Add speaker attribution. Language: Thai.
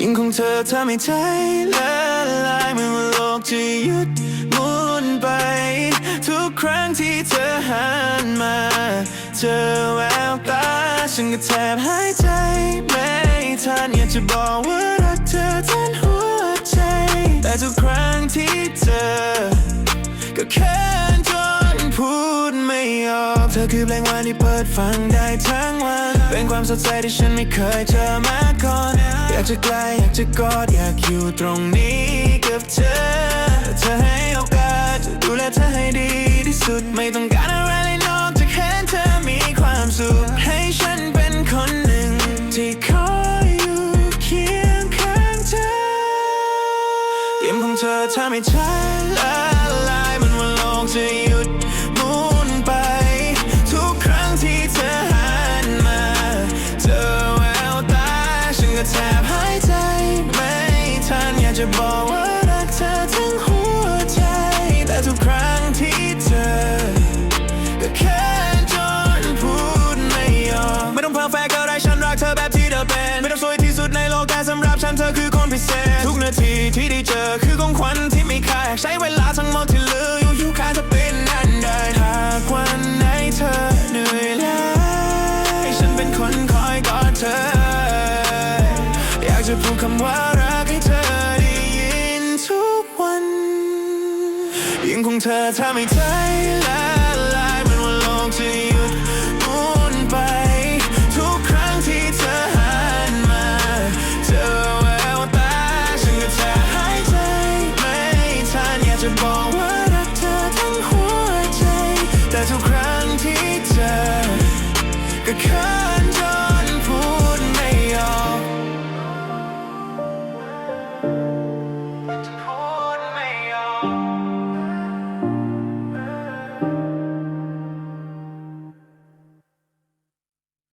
Speaker 1: ยิ่งของเธอทำให้ใจละลายเมื่อโลกจะหยุดหมุนไป ทุกครั้งที่เธอหันมาเจอแววตาฉันก็แทบหายใจไม่ทันอยากจะบอกว่ารักเธอทั้งหัวใจ แต่ทุกครั้งที่เจอ ธอคือเพลงวันที่เปิดฟังได้ทั้งวัน เป็นความสดใสที่ฉันไม่เคยเจอมาก่อน อยากจะใกล้อยากจะกอดอยากอยู่ตรงนี้กับเธอ เธอให้โอกาสจะดูแลเธอให้ดีที่สุด ไม่ต้องการอะไรเลยนอกจากเห็นเธอมีความสุข ให้ฉันเป็นคนหนึ่งที่คอยอยู่เคียงข้างเธอยิ้มของเธอทำให้ใจละ ทัน เธอทำให้ใจละลายเหมือนว่าโลกจะหยุดหมุนไป ทุกครั้งที่เธอหันมา เจอแววตาฉันก็จะหายใจไม่ทันอยากจะบอกว่า